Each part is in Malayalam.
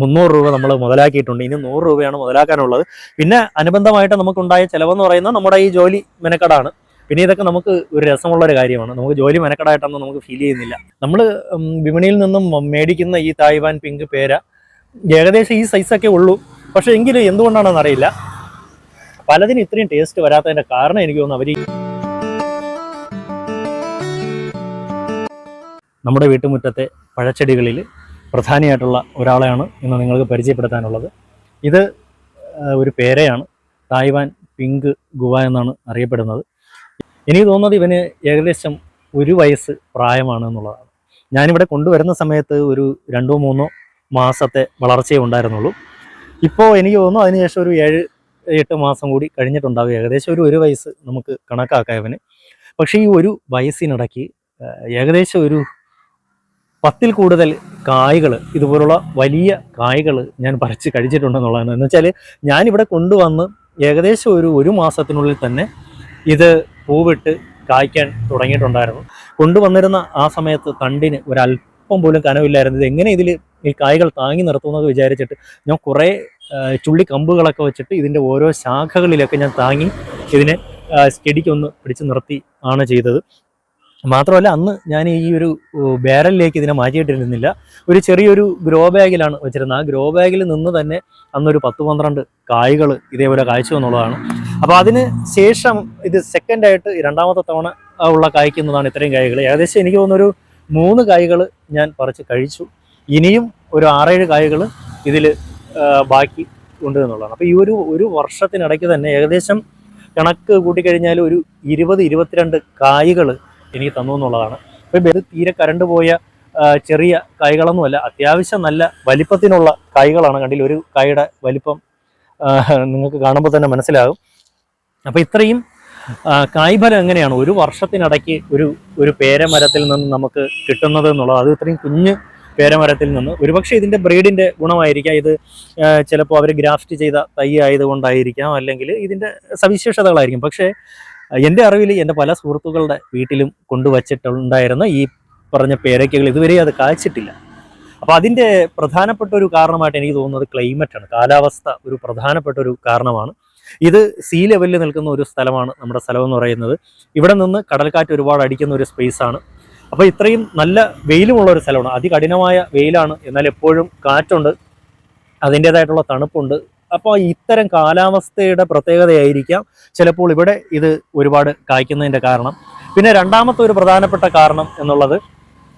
മുന്നൂറ് രൂപ നമ്മൾ മുതലാക്കിയിട്ടുണ്ട്. ഇനി നൂറ് രൂപയാണ് മുതലാക്കാനുള്ളത്. പിന്നെ അനുബന്ധമായിട്ട് നമുക്കുണ്ടായ ചിലവെന്ന് പറയുന്നത് നമ്മുടെ ഈ ജോലി മെനക്കെടാണ്. പിന്നെ ഇതൊക്കെ നമുക്ക് ഒരു രസമുള്ള ഒരു കാര്യമാണ്. നമുക്ക് ജോലി മെനക്കെടായിട്ടൊന്നും നമുക്ക് ഫീൽ ചെയ്യുന്നില്ല. നമ്മൾ വിപണിയിൽ നിന്നും മേടിക്കുന്ന ഈ തായ്വാൻ പിങ്ക് പേര ഏകദേശം ഈ സൈസൊക്കെ ഉള്ളൂ. പക്ഷേ എങ്കിലും എന്തുകൊണ്ടാണെന്ന് അറിയില്ല. പലതിനും ഇത്രയും ടേസ്റ്റ് വരാത്തതിന്റെ കാരണം എനിക്ക് തോന്നുന്നു അവർ നമ്മുടെ വീട്ടുമുറ്റത്തെ പഴച്ചെടികളിൽ പ്രധാനിയായിട്ടുള്ള ഒരാളെയാണ് ഇന്ന് നിങ്ങൾക്ക് പരിചയപ്പെടുത്താനുള്ളത്. ഇത് ഒരു പേരെയാണ്. തായ്വാൻ പിങ്ക് ഗുവ എന്നാണ് അറിയപ്പെടുന്നത്. എനിക്ക് തോന്നുന്നത് ഇവന് ഏകദേശം ഒരു വയസ്സ് പ്രായമാണ് എന്നുള്ളതാണ്. ഞാനിവിടെ കൊണ്ടുവരുന്ന സമയത്ത് ഒരു രണ്ടോ മൂന്നോ മാസത്തെ വളർച്ചയേ ഉണ്ടായിരുന്നുള്ളൂ. ഇപ്പോൾ എനിക്ക് തോന്നുന്നു അതിനുശേഷം ഒരു ഏഴ് എട്ട് മാസം കൂടി കഴിഞ്ഞിട്ടുണ്ടാവും. ഏകദേശം ഒരു ഒരു വയസ്സ് നമുക്ക് കണക്കാക്കാം ഇവന്. പക്ഷേ ഈ ഒരു വയസ്സിനിടയ്ക്ക് ഏകദേശം ഒരു പത്തിൽ കൂടുതൽ കായ്കൾ ഇതുപോലുള്ള വലിയ കായ്കൾ ഞാൻ പറിച്ച് കഴിച്ചിട്ടുണ്ടെന്നുള്ളതാണ്. എന്ന് വെച്ചാൽ ഞാനിവിടെ കൊണ്ടുവന്ന് ഏകദേശം ഒരു ഒരു മാസത്തിനുള്ളിൽ തന്നെ ഇത് പൂവിട്ട് കായ്ക്കാൻ തുടങ്ങിയിട്ടുണ്ടായിരുന്നു. കൊണ്ടുവന്നിരുന്ന ആ സമയത്ത് തണ്ടിന് ഒരല്പം പോലും കനവില്ലായിരുന്നു. ഇത് എങ്ങനെ ഇതിൽ ഈ കായ്കൾ താങ്ങി നിർത്തുമെന്നൊക്കെ വിചാരിച്ചിട്ട് ഞാൻ കുറേ ചുള്ളിക്കമ്പുകളൊക്കെ ചുള്ളി കമ്പുകളൊക്കെ വെച്ചിട്ട് ഇതിന്റെ ഓരോ ശാഖകളിലൊക്കെ ഞാൻ താങ്ങി ഇതിനെ സ്റ്റെഡിക്കൊന്ന് പിടിച്ച് നിർത്തി ആണ് ചെയ്തത്. മാത്രമല്ല അന്ന് ഞാൻ ഈ ഒരു ബാരലിലേക്ക് ഇതിനെ മാറ്റിയിട്ടിരുന്നില്ല. ഒരു ചെറിയൊരു ഗ്രോ ബാഗിലാണ് വെച്ചിരുന്നത്. ആ ഗ്രോ ബാഗിൽ നിന്ന് തന്നെ അന്നൊരു പത്ത് പന്ത്രണ്ട് കായ്കൾ ഇതേപോലെ കായ്ച്ചു എന്നുള്ളതാണ്. അപ്പോൾ അതിന് ശേഷം ഇത് സെക്കൻഡായിട്ട് രണ്ടാമത്തെ തവണ ഉള്ള കായ്ക്കുന്നതാണ് ഇത്രയും കായ്കൾ. ഏകദേശം എനിക്ക് തോന്നുന്നൊരു മൂന്ന് കായ്കൾ ഞാൻ പറിച്ച് കഴിച്ചു. ഇനിയും ഒരു ആറേഴ് കായ്കൾ ഇതിൽ ബാക്കി ഉണ്ട് എന്നുള്ളതാണ്. അപ്പോൾ ഈ ഒരു ഒരു വർഷത്തിനിടയ്ക്ക് തന്നെ ഏകദേശം കണക്ക് കൂട്ടിക്കഴിഞ്ഞാൽ ഒരു ഇരുപത് ഇരുപത്തിരണ്ട് കായ്കൾ എനിക്ക് തന്നു എന്നുള്ളതാണ്. അപ്പോൾ ഇത് തീരെ കരണ്ട് പോയ ചെറിയ കായ്കളൊന്നുമല്ല അത്യാവശ്യം നല്ല വലിപ്പത്തിനുള്ള കായ്കളാണ് കണ്ടില്ല? ഒരു കായുടെ വലിപ്പം നിങ്ങൾക്ക് കാണുമ്പോൾ തന്നെ മനസ്സിലാകും. അപ്പോൾ ഇത്രയും കായ്ഫലം എങ്ങനെയാണ്? ഒരു വർഷത്തിനിടയ്ക്ക് ഒരു ഒരു പേരമരത്തിൽ നിന്ന് നമുക്ക് കിട്ടുന്നത് എന്നുള്ളത് അത് ഇത്രയും കുഞ്ഞ് പേരമരത്തിൽ നിന്ന്. ഒരുപക്ഷെ ഇതിന്റെ ബ്രീഡിന്റെ ഗുണമായിരിക്കാം. ഇത് ചിലപ്പോൾ അവർ ഗ്രാഫ്റ്റ് ചെയ്ത തൈ ആയതുകൊണ്ടായിരിക്കാം. അല്ലെങ്കിൽ ഇതിന്റെ സവിശേഷതകളായിരിക്കും. പക്ഷേ എന്റെ അറിവിൽ എന്റെ പല സുഹൃത്തുക്കളുടെ വീട്ടിലും കൊണ്ടുവച്ചിട്ടുണ്ടായിരുന്ന ഈ പറഞ്ഞ പേരയ്ക്കകൾ ഇതുവരെ അത് കാഴ്ചിട്ടില്ല അപ്പോൾ അതിന്റെ പ്രധാനപ്പെട്ട ഒരു കാരണമായിട്ട് എനിക്ക് തോന്നുന്നത് ക്ലൈമറ്റാണ് കാലാവസ്ഥ ഒരു പ്രധാനപ്പെട്ട ഒരു കാരണമാണ്. ഇത് സീ ലെവലിൽ നിൽക്കുന്ന ഒരു സ്ഥലമാണ് നമ്മുടെ സ്ഥലം എന്ന് പറയുന്നത്. ഇവിടെ നിന്ന് കടൽക്കാറ്റ് ഒരുപാട് അടിക്കുന്ന ഒരു സ്പേസ് ആണ്. അപ്പോൾ ഇത്രയും നല്ല വെയിലുമുള്ള ഒരു സ്ഥലമാണ്. അതികഠിനമായ വെയിലാണ്. എന്നാൽ എപ്പോഴും കാറ്റുണ്ട്. അതിന്റേതായിട്ടുള്ള തണുപ്പുണ്ട്. അപ്പോൾ ഇത്തരം കാലാവസ്ഥയുടെ പ്രത്യേകതയായിരിക്കാം ചിലപ്പോൾ ഇവിടെ ഇത് ഒരുപാട് കായ്ക്കുന്നതിന്റെ കാരണം. പിന്നെ രണ്ടാമത്തെ ഒരു പ്രധാനപ്പെട്ട കാരണം എന്നുള്ളത്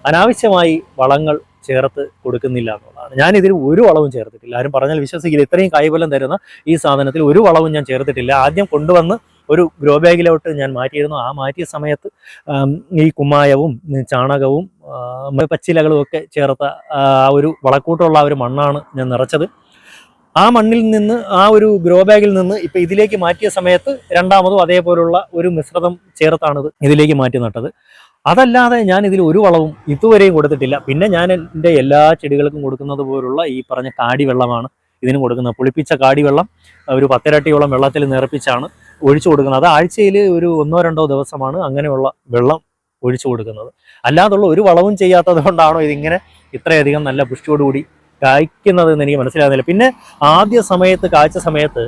അനാവശ്യമായി വളങ്ങൾ ചേർത്ത് കൊടുക്കുന്നില്ല എന്നുള്ളതാണ്. ഞാൻ ഇതിൽ ഒരു വളവും ചേർത്തിട്ടില്ല. ആരും പറഞ്ഞാൽ വിശ്വസിക്കില്ല. ഇത്രയും കായ്ഫലം തരുന്ന ഈ സാധനത്തിൽ ഒരു വളവും ഞാൻ ചേർത്തിട്ടില്ല. ആദ്യം കൊണ്ടുവന്ന് ഒരു ഗ്രോ ബാഗിലോട്ട് ഞാൻ മാറ്റിയിരുന്നു. ആ മാറ്റിയ സമയത്ത് ഈ കുമ്മായവും ചാണകവും പച്ചിലകളും ഒക്കെ ചേർത്ത ആ ഒരു വളക്കൂട്ടമുള്ള ഒരു മണ്ണാണ് ഞാൻ നിറച്ചത്. ആ മണ്ണിൽ നിന്ന് ആ ഒരു ഗ്രോ ബാഗിൽ നിന്ന് ഇപ്പൊ ഇതിലേക്ക് മാറ്റിയ സമയത്ത് രണ്ടാമതും അതേപോലുള്ള ഒരു മിശ്രിതം ചേർത്താണ് ഇത് ഇതിലേക്ക് മാറ്റി നട്ടത്. അതല്ലാതെ ഞാൻ ഇതിൽ ഒരു വളവും ഇതുവരെയും കൊടുത്തിട്ടില്ല. പിന്നെ ഞാൻ എന്റെ എല്ലാ ചെടികൾക്കും കൊടുക്കുന്നത് പോലുള്ള ഈ പറഞ്ഞ കാടി വെള്ളമാണ്. ഇതിന് കൊടുക്കുന്നത് പുളിപ്പിച്ച കാടി വെള്ളം ഒരു പത്തിരട്ടിയോളം വെള്ളത്തിൽ നിറപ്പിച്ചാണ് ഒഴിച്ചു കൊടുക്കുന്നത്. അത് ആഴ്ചയിൽ ഒരു ഒന്നോ രണ്ടോ ദിവസമാണ് അങ്ങനെയുള്ള വെള്ളം ഒഴിച്ചു കൊടുക്കുന്നത്. അല്ലാതുള്ള ഒരു വളവും ചെയ്യാത്തത് കൊണ്ടാണോ ഇതിങ്ങനെ ഇത്രയധികം നല്ല പുഷ്ടിയോടുകൂടി കായ്ക്കുന്നത് എന്ന് എനിക്ക് മനസ്സിലാകുന്നില്ല. പിന്നെ ആദ്യ സമയത്ത് കാഴ്ച സമയത്ത്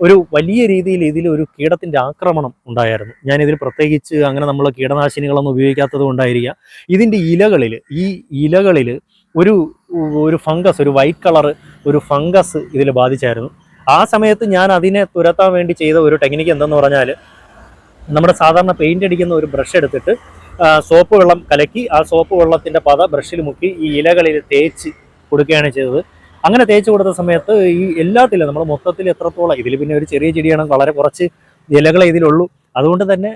ഒരു വലിയ രീതിയിൽ ഇതിൽ ഒരു കീടത്തിന്റെ ആക്രമണം ഉണ്ടായിരുന്നു. ഞാനിതിൽ പ്രത്യേകിച്ച് അങ്ങനെ നമ്മൾ കീടനാശിനികളൊന്നും ഉപയോഗിക്കാത്തത് കൊണ്ടായിരിക്കുക ഇതിന്റെ ഇലകളിൽ ഈ ഇലകളിൽ ഒരു ഒരു ഫംഗസ് ഒരു വൈറ്റ് കളർ ഒരു ഫംഗസ് ഇതിൽ ബാധിച്ചായിരുന്നു. ആ സമയത്ത് ഞാൻ അതിനെ തുരത്താൻ വേണ്ടി ചെയ്ത ഒരു ടെക്നിക്ക് എന്തെന്ന് പറഞ്ഞാൽ നമ്മുടെ സാധാരണ പെയിന്റ് അടിക്കുന്ന ഒരു ബ്രഷ് എടുത്തിട്ട് സോപ്പ് വെള്ളം കലക്കി ആ സോപ്പ് വെള്ളത്തിന്റെ പത ബ്രഷിൽ മുക്കി ഈ ഇലകളിൽ തേച്ച് കൊടുക്കുകയാണ് ചെയ്തത്. അങ്ങനെ തേച്ച് കൊടുത്ത സമയത്ത് ഈ എല്ലാത്തിലും നമ്മൾ മൊത്തത്തിൽ എത്രത്തോളം ഇതിൽ പിന്നെ ഒരു ചെറിയ ചെടിയാണ് വളരെ കുറച്ച് ഇലകളെ ഇതിലുള്ളൂ. അതുകൊണ്ട് തന്നെ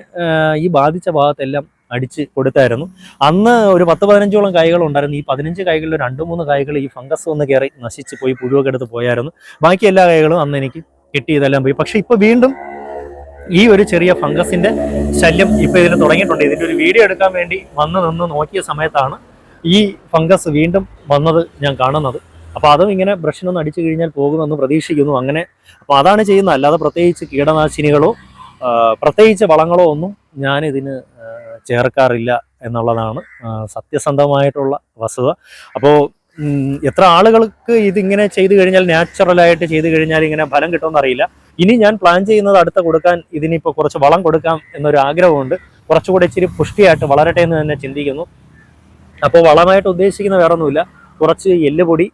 ഈ ബാധിച്ച ഭാഗത്തെല്ലാം അടിച്ച് കൊടുത്തായിരുന്നു. അന്ന് ഒരു പത്ത് പതിനഞ്ചോളം കായ്കൾ ഉണ്ടായിരുന്നു. ഈ പതിനഞ്ച് കായ്കളിൽ രണ്ട് മൂന്ന് കായ്കൾ ഈ ഫംഗസ് ഒന്ന് കയറി നശിച്ച് പോയി പുഴുവൊക്കെ എടുത്ത് പോയായിരുന്നു. ബാക്കി എല്ലാ കായ്കളും അന്ന് എനിക്ക് കിട്ടി ഇതെല്ലാം പോയി. പക്ഷെ ഇപ്പൊ വീണ്ടും ഈ ഒരു ചെറിയ ഫംഗസിന്റെ ശല്യം ഇപ്പൊ ഇതിന് തുടങ്ങിയിട്ടുണ്ട്. ഇതിന്റെ ഒരു വീഡിയോ എടുക്കാൻ വേണ്ടി വന്ന് നിന്ന് നോക്കിയ സമയത്താണ് ഈ ഫംഗസ് വീണ്ടും വന്നത് ഞാൻ കാണുന്നത്. അപ്പോൾ അതും ഇങ്ങനെ ബ്രഷിനൊന്ന് അടിച്ചു കഴിഞ്ഞാൽ പോകുമെന്ന് പ്രതീക്ഷിക്കുന്നു അങ്ങനെ. അപ്പോൾ അതാണ് ചെയ്യുന്നത്. അല്ലാതെ പ്രത്യേകിച്ച് കീടനാശിനികളോ പ്രത്യേകിച്ച് വളങ്ങളോ ഒന്നും ഞാൻ ഇതിന് ചേർക്കാറില്ല എന്നുള്ളതാണ് സത്യസന്ധമായിട്ടുള്ള വസ്തുത. അപ്പോൾ എത്ര ആളുകൾക്ക് ഇതിങ്ങനെ ചെയ്തു കഴിഞ്ഞാൽ നാച്ചുറലായിട്ട് ചെയ്തു കഴിഞ്ഞാൽ ഇങ്ങനെ ഫലം കിട്ടുമെന്ന് അറിയില്ല. ഇനി ഞാൻ പ്ലാൻ ചെയ്യുന്നത് അടുത്ത കൊടുക്കാൻ ഇതിനിപ്പോൾ കുറച്ച് വളം കൊടുക്കാം എന്നൊരു ആഗ്രഹമുണ്ട് കുറച്ചുകൂടെ ഇച്ചിരി പുഷ്ടിയായിട്ട് വളരട്ടെ എന്ന് തന്നെ ചിന്തിക്കുന്നു. അപ്പോൾ വളമായിട്ട് ഉദ്ദേശിക്കുന്ന വേറെ ഒന്നുമില്ല കുറച്ച് എല്ലുപൊടി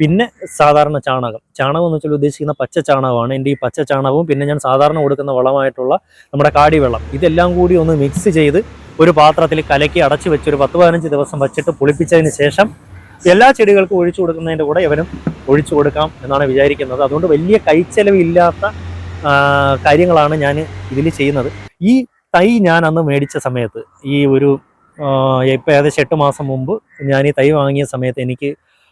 പിന്നെ സാധാരണ ചാണകം. ചാണകം എന്ന് വെച്ചാൽ ഉദ്ദേശിക്കുന്ന പച്ച ചാണകമാണ്. എന്റെ ഈ പച്ച ചാണകവും പിന്നെ ഞാൻ സാധാരണ കൊടുക്കുന്ന വളമായിട്ടുള്ള നമ്മുടെ കാടി വെള്ളം ഇതെല്ലാം കൂടി ഒന്ന് മിക്സ് ചെയ്ത് ഒരു പാത്രത്തിൽ കലക്കി അടച്ചു വെച്ച് ഒരു പത്ത് പതിനഞ്ച് ദിവസം വെച്ചിട്ട് പുളിപ്പിച്ചതിന് ശേഷം എല്ലാ ചെടികൾക്കും ഒഴിച്ചു കൊടുക്കുന്നതിന്റെ കൂടെ ഇവനും ഒഴിച്ചു കൊടുക്കാം എന്നാണ് വിചാരിക്കുന്നത്. അതുകൊണ്ട് വലിയ കൈച്ചെലവില്ലാത്ത കാര്യങ്ങളാണ് ഞാൻ ഇതിൽ ചെയ്യുന്നത്. ഈ തൈ ഞാൻ അന്ന് മേടിച്ച സമയത്ത് ഈ ഒരു ഇപ്പം ഏകദേശം എട്ട് മാസം മുമ്പ് ഞാൻ ഈ തൈ വാങ്ങിയ സമയത്ത് എനിക്ക്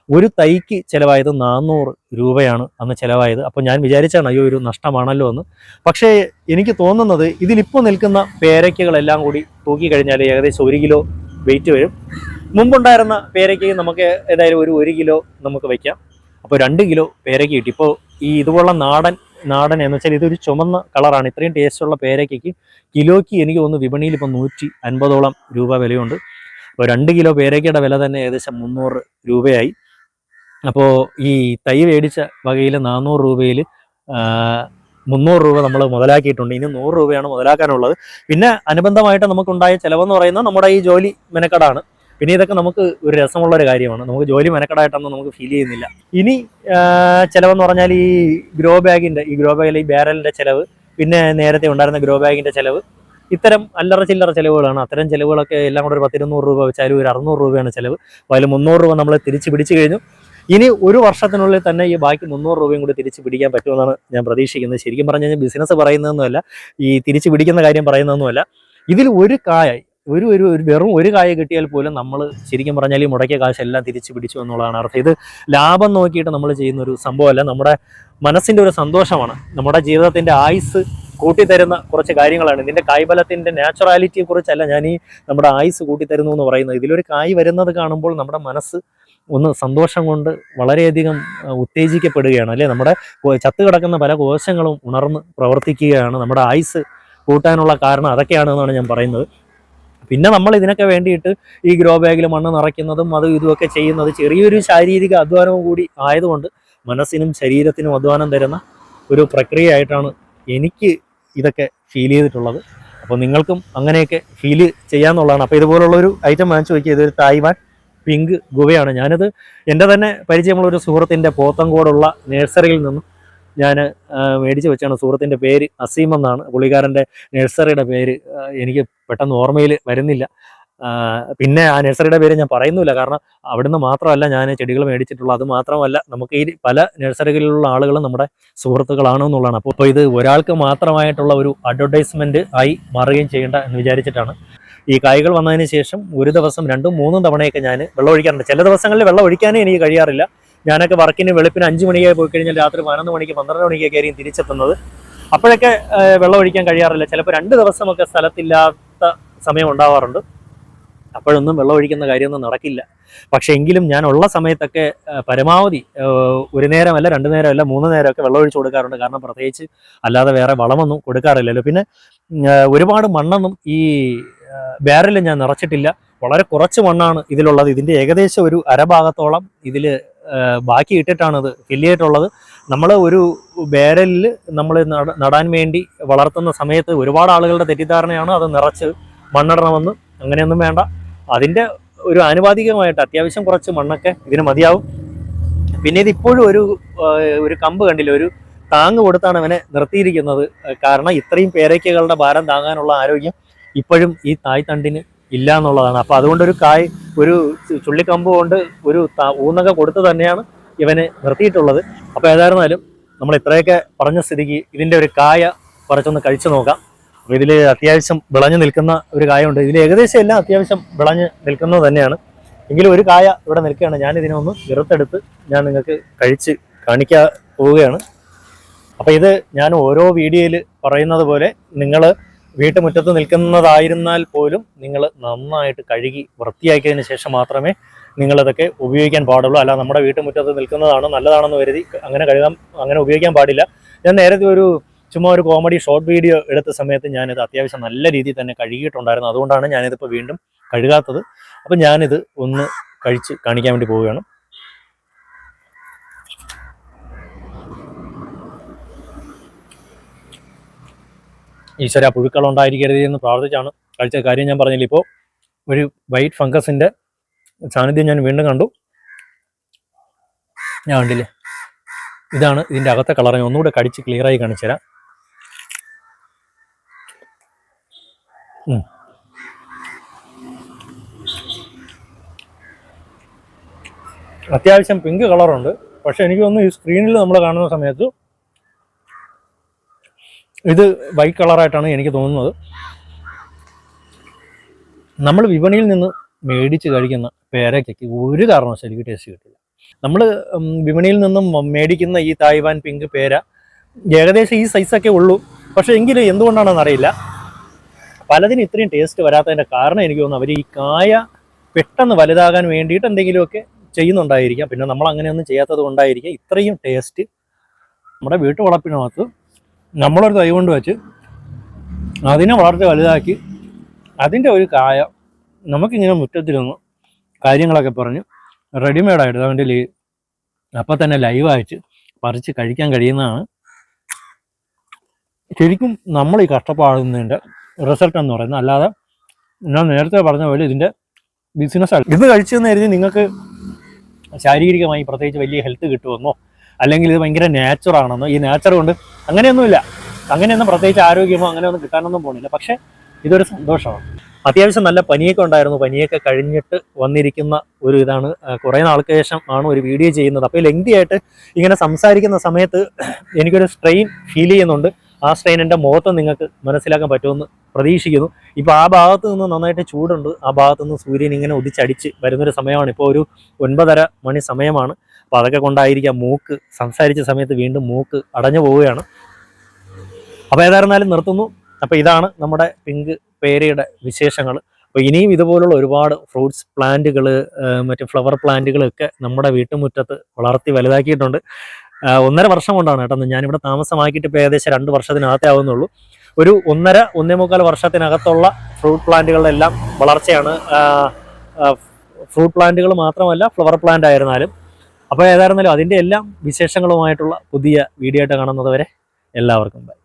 ഒരു തൈക്ക് ചിലവായത് നാനൂറ് രൂപയാണ് അന്ന് ചിലവായത്. അപ്പോൾ ഞാൻ വിചാരിച്ചാണ് അയ്യോ ഒരു നഷ്ടമാണല്ലോ എന്ന്. പക്ഷേ എനിക്ക് തോന്നുന്നത് ഇതിലിപ്പോൾ നിൽക്കുന്ന പേരയ്ക്കകളെല്ലാം കൂടി തൂക്കി കഴിഞ്ഞാൽ ഏകദേശം ഒരു കിലോ വെയിറ്റ് വരും. മുമ്പുണ്ടായിരുന്ന പേരയ്ക്ക് നമുക്ക് ഏതായാലും ഒരു ഒരു കിലോ നമുക്ക് വയ്ക്കാം അപ്പോൾ രണ്ട് കിലോ പേരയ്ക്ക് കിട്ടി. ഇപ്പോൾ ഈ ഇതുപോലുള്ള നാടൻ നാടൻ എന്ന് വെച്ചാൽ ഇതൊരു ചുമന്ന കളറാണ്. ഇത്രയും ടേസ്റ്റുള്ള പേരയ്ക്കയ്ക്ക് കിലോയ്ക്ക് എനിക്ക് തോന്നുന്നു വിപണിയിൽ ഇപ്പം നൂറ്റി അൻപതോളം രൂപ വിലയുണ്ട്. അപ്പോൾ രണ്ട് കിലോ പേരയ്ക്കയുടെ വില തന്നെ ഏകദേശം മുന്നൂറ് രൂപയായി. അപ്പോൾ ഈ തൈ മേടിച്ച വകയിൽ നാനൂറ് രൂപയിൽ മുന്നൂറ് രൂപ നമ്മൾ മുതലാക്കിയിട്ടുണ്ട്. ഇനി നൂറ് രൂപയാണ് മുതലാക്കാനുള്ളത്. പിന്നെ അനുബന്ധമായിട്ട് നമുക്കുണ്ടായ ചിലവെന്ന് പറയുന്നത് നമ്മുടെ ഈ ജോലി മെനക്കെടാണ്. പിന്നെ ഇതൊക്കെ നമുക്ക് ഒരു രസമുള്ള ഒരു കാര്യമാണ്. നമുക്ക് ജോലി മെനക്കെടായിട്ടൊന്നും നമുക്ക് ഫീൽ ചെയ്യുന്നില്ല. ഇനി ചിലവെന്ന് പറഞ്ഞാൽ ഈ ഗ്രോ ബാഗിന്റെ ഈ ഗ്രോ ബാഗിലെ ഈ ബാരലിന്റെ ചിലവ് പിന്നെ നേരത്തെ ഉണ്ടായിരുന്ന ഗ്രോ ബാഗിന്റെ ചിലവ് ഇത്തരം അല്ലറ ചില്ലറ ചിലവുകളാണ്. അത്തരം ചിലവുകളൊക്കെ എല്ലാം കൂടെ ഒരു പത്തിരുന്നൂറ് രൂപ വെച്ചാലും ഒരു അറുന്നൂറ് രൂപയാണ് ചിലവ്. അതിൽ മുന്നൂറ് രൂപ നമ്മൾ തിരിച്ച് പിടിച്ചു കഴിഞ്ഞു. ഇനി ഒരു വർഷത്തിനുള്ളിൽ തന്നെ ഈ ബാക്കി മുന്നൂറ് രൂപയും കൂടി തിരിച്ച് പിടിക്കാൻ പറ്റുമെന്നാണ് ഞാൻ പ്രതീക്ഷിക്കുന്നത്. ശരിക്കും പറഞ്ഞു കഴിഞ്ഞാൽ ബിസിനസ് പറയുന്നതൊന്നുമല്ല. ഈ തിരിച്ച് പിടിക്കുന്ന കാര്യം പറയുന്നതൊന്നുമല്ല. ഇതിൽ ഒരു കായ ഒരു ഒരു ഒരു വെറും ഒരു കായ കിട്ടിയാൽ പോലും നമ്മൾ ശരിക്കും പറഞ്ഞാൽ ഈ മുടക്കിയ കാശെല്ലാം തിരിച്ച് പിടിച്ചു എന്നുള്ളതാണ് അർത്ഥം. ഇത് ലാഭം നോക്കിയിട്ട് നമ്മൾ ചെയ്യുന്ന ഒരു സംഭവമല്ല. നമ്മുടെ മനസ്സിന്റെ ഒരു സന്തോഷമാണ്. നമ്മുടെ ജീവിതത്തിന്റെ ആയുസ് കൂട്ടിത്തരുന്ന കുറച്ച് കാര്യങ്ങളാണ്. ഇതിന്റെ കായ്ഫലത്തിന്റെ നാച്ചുറാലിറ്റിയെ കുറിച്ചല്ല ഞാൻ ഈ നമ്മുടെ ആയുസ് കൂട്ടിത്തരുന്നു എന്ന് പറയുന്നത്. ഇതിലൊരു കായ് വരുന്നത് കാണുമ്പോൾ നമ്മുടെ മനസ്സ് ഒന്ന് സന്തോഷം കൊണ്ട് വളരെയധികം ഉത്തേജിക്കപ്പെടുകയാണ്. അല്ലേ? നമ്മുടെ ചത്ത് കിടക്കുന്ന പല കോശങ്ങളും ഉണർന്ന് പ്രവർത്തിക്കുകയാണ്. നമ്മുടെ ആയുസ് കൂട്ടാനുള്ള കാരണം അതൊക്കെയാണെന്നാണ് ഞാൻ പറയുന്നത്. പിന്നെ നമ്മൾ ഇതിനൊക്കെ വേണ്ടിയിട്ട് ഈ ഗ്രോ ബാഗിൽ മണ്ണ് നിറയ്ക്കുന്നതും അതും ഇതുമൊക്കെ ചെയ്യുന്നത് ചെറിയൊരു ശാരീരിക അധ്വാനവും കൂടി ആയതുകൊണ്ട് മനസ്സിനും ശരീരത്തിനും അധ്വാനം തരുന്ന ഒരു പ്രക്രിയ ആയിട്ടാണ് എനിക്ക് ഇതൊക്കെ ഫീൽ ചെയ്തിട്ടുള്ളത്. അപ്പോൾ നിങ്ങൾക്കും അങ്ങനെയൊക്കെ ഫീൽ ചെയ്യാമെന്നുള്ളതാണ് അപ്പോൾ ഇതുപോലുള്ളൊരു ഐറ്റം വാങ്ങിച്ചു നോക്കിയത് ഒരു തായ്വാൻ പിങ്ക് ഗുവയാണ് ഞാനത് എന്റെ തന്നെ പരിചയമുള്ള ഒരു സുഹൃത്തിന്റെ പോത്തങ്കോടുള്ള നഴ്സറിയിൽ നിന്നും ഞാൻ മേടിച്ച് വെച്ചാണ്. സുഹൃത്തിന്റെ പേര് അസീം എന്നാണ്. പുള്ളിക്കാരന്റെ നഴ്സറിയുടെ പേര് എനിക്ക് പെട്ടെന്ന് ഓർമ്മയിൽ വരുന്നില്ല. പിന്നെ ആ നഴ്സറിയുടെ പേര് ഞാൻ പറയുന്നില്ല കാരണം അവിടുന്ന് മാത്രമല്ല ഞാൻ ചെടികൾ മേടിച്ചിട്ടുള്ളൂ അത് മാത്രമല്ല നമുക്ക് ഈ പല നഴ്സറികളിലുള്ള ആളുകളും നമ്മുടെ സുഹൃത്തുക്കളാണ് എന്നുള്ളതാണ്. അപ്പോൾ ഇത് ഒരാൾക്ക് മാത്രമായിട്ടുള്ള ഒരു അഡ്വർടൈസ്മെന്റ് ആയി മാറുകയും ചെയ്യേണ്ട എന്ന് വിചാരിച്ചിട്ടാണ്. ഈ കായ്കൾ വന്നതിന് ശേഷം ഒരു ദിവസം രണ്ടും മൂന്നും തവണയൊക്കെ ഞാൻ വെള്ളം ഒഴിക്കാറുണ്ട് ചില ദിവസങ്ങളിൽ വെള്ളം ഒഴിക്കാനേ എനിക്ക് കഴിയാറില്ല. ഞാനൊക്കെ വർക്കിന് വെളുപ്പിന് അഞ്ച് മണിക്കായി പോയി കഴിഞ്ഞാൽ രാത്രി പതിനൊന്ന് മണിക്ക് പന്ത്രണ്ട് മണിക്കൊക്കെ ആയിരിക്കും തിരിച്ചെത്തുന്നത്. അപ്പോഴൊക്കെ വെള്ളം ഒഴിക്കാൻ കഴിയാറില്ല. ചിലപ്പോൾ രണ്ട് ദിവസമൊക്കെ സ്ഥലത്തില്ലാത്ത സമയം ഉണ്ടാവാറുണ്ട്. അപ്പോഴൊന്നും വെള്ളം ഒഴിക്കുന്ന കാര്യമൊന്നും നടക്കില്ല. പക്ഷേ എങ്കിലും ഞാൻ ഉള്ള സമയത്തൊക്കെ പരമാവധി ഒരു നേരമല്ല രണ്ട് നേരമല്ല മൂന്ന് നേരമൊക്കെ വെള്ളം ഒഴിച്ച് കൊടുക്കാറുണ്ട്. കാരണം പ്രത്യേകിച്ച് അല്ലാതെ വേറെ വളമൊന്നും കൊടുക്കാറില്ലല്ലോ. പിന്നെ ഒരുപാട് മണ്ണൊന്നും ഈ ബാരലിൽ ഞാൻ നിറച്ചിട്ടില്ല. വളരെ കുറച്ച് മണ്ണാണ് ഇതിലുള്ളത്. ഇതിന്റെ ഏകദേശം ഒരു അരഭാഗത്തോളം ഇതിൽ ബാക്കി ഇട്ടിട്ടാണ് ഫില്ല് ചെയ്തിട്ടുള്ളത് നമ്മൾ ഒരു ബാരലിൽ നമ്മൾ നടാൻ വേണ്ടി വളർത്തുന്ന സമയത്ത് ഒരുപാട് ആളുകളുടെ തെറ്റിദ്ധാരണയാണ് അത് നിറച്ച് മണ്ണിടണമെന്ന്. അങ്ങനെയൊന്നും വേണ്ട. അതിന്റെ ഒരു ആനുപാതികമായിട്ട് അത്യാവശ്യം കുറച്ച് മണ്ണൊക്കെ ഇതിന് മതിയാവും. പിന്നെ ഇത് ഇപ്പോഴും ഒരു ഒരു കമ്പ് കണ്ടില്ല? ഒരു താങ്ങ് കൊടുത്താണ് അവനെ നിർത്തിയിരിക്കുന്നത്. കാരണം ഇത്രയും പേരയ്ക്കകളുടെ ഭാരം താങ്ങാനുള്ള ആരോഗ്യം ഇപ്പോഴും ഈ തായ് തണ്ടിന് ഇല്ല എന്നുള്ളതാണ് അപ്പോൾ അതുകൊണ്ട് ഒരു കായ് ഒരു ചുള്ളിക്കമ്പ് കൊണ്ട് ഒരു ഊന്നക കൊടുത്ത് തന്നെയാണ് ഇവന് നിർത്തിയിട്ടുള്ളത്. അപ്പോൾ ഏതായിരുന്നാലും നമ്മൾ ഇത്രയൊക്കെ പറഞ്ഞ സ്ഥിതിക്ക് ഇതിന്റെ ഒരു കായ കുറച്ചൊന്ന് കഴിച്ചു നോക്കാം. അപ്പോൾ ഇതിൽ അത്യാവശ്യം വിളഞ്ഞു നിൽക്കുന്ന ഒരു കായുണ്ട് ഇതിൽ ഏകദേശം എല്ലാം അത്യാവശ്യം വിളഞ്ഞ് നിൽക്കുന്നത് തന്നെയാണ്. എങ്കിലും ഒരു കായ ഇവിടെ നിൽക്കുകയാണ്. ഞാൻ ഇതിനൊന്ന് വെറുത്തെടുത്ത് ഞാൻ നിങ്ങൾക്ക് കഴിച്ച് കാണിക്കാൻ പോവുകയാണ്. അപ്പോൾ ഇത് ഞാൻ ഓരോ വീഡിയോയിൽ പറയുന്നത് പോലെ നിങ്ങൾ വീട്ടുമുറ്റത്ത് നിൽക്കുന്നതായിരുന്നാൽ പോലും നിങ്ങൾ നന്നായിട്ട് കഴുകി വൃത്തിയാക്കിയതിന് ശേഷം മാത്രമേ നിങ്ങളതൊക്കെ ഉപയോഗിക്കാൻ പാടുള്ളൂ. അല്ല നമ്മുടെ വീട്ടുമുറ്റത്ത് നിൽക്കുന്നതാണ് നല്ലതാണെന്ന് കരുതി അങ്ങനെ കഴുകാൻ അങ്ങനെ ഉപയോഗിക്കാൻ പാടില്ല. ഞാൻ നേരത്തെ ഒരു ചുമ്മാ ഒരു കോമഡി ഷോർട്ട് വീഡിയോ എടുത്ത സമയത്ത് ഞാനിത് അത്യാവശ്യം നല്ല രീതിയിൽ തന്നെ കഴുകിയിട്ടുണ്ടായിരുന്നു. അതുകൊണ്ടാണ് ഞാനിതിപ്പോൾ വീണ്ടും കഴുകാത്തത്. അപ്പം ഞാനിത് ഒന്ന് കഴിച്ച് കാണിക്കാൻ വേണ്ടി പോവുകയാണ്. ഈശ്വര പുഴുക്കൾ ഉണ്ടായിരിക്കരുത് എന്ന് പ്രാർത്ഥിച്ചാണ് കഴിച്ച കാര്യം ഞാൻ പറഞ്ഞില്ല. ഇപ്പോൾ ഒരു വൈറ്റ് ഫംഗസിന്റെ സാന്നിധ്യം ഞാൻ വീണ്ടും കണ്ടു. ഞാൻ കണ്ടില്ലേ? ഇതാണ് ഇതിന്റെ അകത്തെ കളർ. ഞാൻ ഒന്നുകൂടെ കടിച്ച് ക്ലിയറായി കാണിച്ചു തരാം. അത്യാവശ്യം പിങ്ക് കളറുണ്ട് പക്ഷെ എനിക്ക് തോന്നുന്നു ഈ സ്ക്രീനിൽ നമ്മൾ കാണുന്ന സമയത്ത് ഇത് വൈറ്റ് കളറായിട്ടാണ് എനിക്ക് തോന്നുന്നത്. നമ്മൾ വിപണിയിൽ നിന്ന് മേടിച്ച് കഴിക്കുന്ന പേരയ്ക്കയ്ക്ക് ഒരു കാരണവശാലും ടേസ്റ്റ് കിട്ടില്ല. നമ്മൾ വിപണിയിൽ നിന്നും മേടിക്കുന്ന ഈ തായ്വാൻ പിങ്ക് പേര ഏകദേശം ഈ സൈസൊക്കെ ഉള്ളൂ. പക്ഷേ എങ്കിലും എന്തുകൊണ്ടാണെന്ന് അറിയില്ല. പലതിനും ഇത്രയും ടേസ്റ്റ് വരാത്തതിന്റെ കാരണം എനിക്ക് തോന്നുന്നു അവർ ഈ കായ പെട്ടെന്ന് വലുതാകാൻ വേണ്ടിയിട്ട് എന്തെങ്കിലുമൊക്കെ ചെയ്യുന്നുണ്ടായിരിക്കാം. പിന്നെ നമ്മൾ അങ്ങനെയൊന്നും ചെയ്യാത്തത് കൊണ്ടായിരിക്കാം ഇത്രയും ടേസ്റ്റ് നമ്മുടെ വീട്ടു വളപ്പിനകത്ത് നമ്മളൊരു തൈ കൊണ്ട് വെച്ച് അതിനെ വളർത്തി വലുതാക്കി അതിന്റെ ഒരു കായ നമുക്കിങ്ങനെ മുറ്റത്തിരുന്ന് കാര്യങ്ങളൊക്കെ പറഞ്ഞ് റെഡിമെയ്ഡായിട്ട് അതിന്റെ ലീ അപ്പം തന്നെ ലൈവ് പറിച്ച് കഴിക്കാൻ കഴിയുന്നതാണ്. ശരിക്കും നമ്മൾ ഈ കഷ്ടപ്പാടുന്നതിന്റെ റിസൾട്ട് എന്ന് പറയുന്നത്. അല്ലാതെ ഞാൻ നേരത്തെ പറഞ്ഞ പോലെ ഇതിന്റെ ബിസിനസ്സാണ് ഇത് കഴിച്ചെന്ന് കരുതി നിങ്ങൾക്ക് ശാരീരികമായി പ്രത്യേകിച്ച് വലിയ ഹെൽത്ത് കിട്ടുമെന്നോ അല്ലെങ്കിൽ ഇത് ഭയങ്കര നാച്ചുർ ആണെന്നോ ഈ നാച്ചർ കൊണ്ട് അങ്ങനെയൊന്നുമില്ല. അങ്ങനെയൊന്നും പ്രത്യേകിച്ച് ആരോഗ്യമോ അങ്ങനെയൊന്നും കിട്ടാനൊന്നും പോണില്ല പക്ഷേ ഇതൊരു സന്തോഷമാണ്. അത്യാവശ്യം നല്ല പനിയൊക്കെ ഉണ്ടായിരുന്നു. പനിയൊക്കെ കഴിഞ്ഞിട്ട് വന്നിരിക്കുന്ന ഒരു ഇതാണ്. കുറേ നാൾക്ക് ശേഷം ആണ് ഒരു വീഡിയോ ചെയ്യുന്നത്. അപ്പോൾ ലെങ്തി ആയിട്ട് ഇങ്ങനെ സംസാരിക്കുന്ന സമയത്ത് എനിക്കൊരു സ്ട്രെയിൻ ഫീൽ ചെയ്യുന്നുണ്ട്. ആ സ്ട്രെയിൻ എന്റെ മുഖത്ത് നിങ്ങൾക്ക് മനസ്സിലാക്കാൻ പറ്റുമെന്ന് പ്രതീക്ഷിക്കുന്നു. ഇപ്പോൾ ആ ഭാഗത്ത് നിന്ന് നന്നായിട്ട് ചൂടുണ്ട്. ആ ഭാഗത്ത് നിന്ന് സൂര്യൻ ഇങ്ങനെ ഉദിച്ചടിച്ച് വരുന്നൊരു സമയമാണ്. ഇപ്പോൾ ഒരു ഒൻപതര മണി സമയമാണ്. അപ്പോൾ അതൊക്കെ കൊണ്ടായിരിക്കാം മൂക്ക് സംസാരിച്ച സമയത്ത് വീണ്ടും മൂക്ക് അടഞ്ഞു പോവുകയാണ്. അപ്പോൾ ഏതായിരുന്നാലും നിർത്തുന്നു. അപ്പോൾ ഇതാണ് നമ്മുടെ പിങ്ക് പേരയുടെ വിശേഷങ്ങൾ. അപ്പോൾ ഇനിയും ഇതുപോലുള്ള ഒരുപാട് ഫ്രൂട്ട്സ് പ്ലാന്റുകൾ മറ്റ് ഫ്ലവർ പ്ലാന്റുകളൊക്കെ നമ്മുടെ വീട്ടുമുറ്റത്ത് വളർത്തി വലുതാക്കിയിട്ടുണ്ട്. ഒന്നര വർഷം കൊണ്ടാണ് കേട്ടോ ഞാനിവിടെ താമസമാക്കിയിട്ട് ഇപ്പോൾ ഏകദേശം രണ്ട് വർഷത്തിനകത്തേ ആവുന്നുള്ളൂ. ഒരു ഒന്നര ഒന്നേ മുക്കാൽ വർഷത്തിനകത്തുള്ള ഫ്രൂട്ട് പ്ലാന്റുകളുടെ എല്ലാം വളർച്ചയാണ്. ഫ്രൂട്ട് പ്ലാന്റുകൾ മാത്രമല്ല ഫ്ലവർ പ്ലാന്റ് ആയിരുന്നാലും അപ്പോൾ ഏതായിരുന്നാലും അതിന്റെ എല്ലാം വിശേഷങ്ങളുമായിട്ടുള്ള പുതിയ വീഡിയോ ആയിട്ട് കാണുന്നത് വരെ എല്ലാവർക്കും ബൈ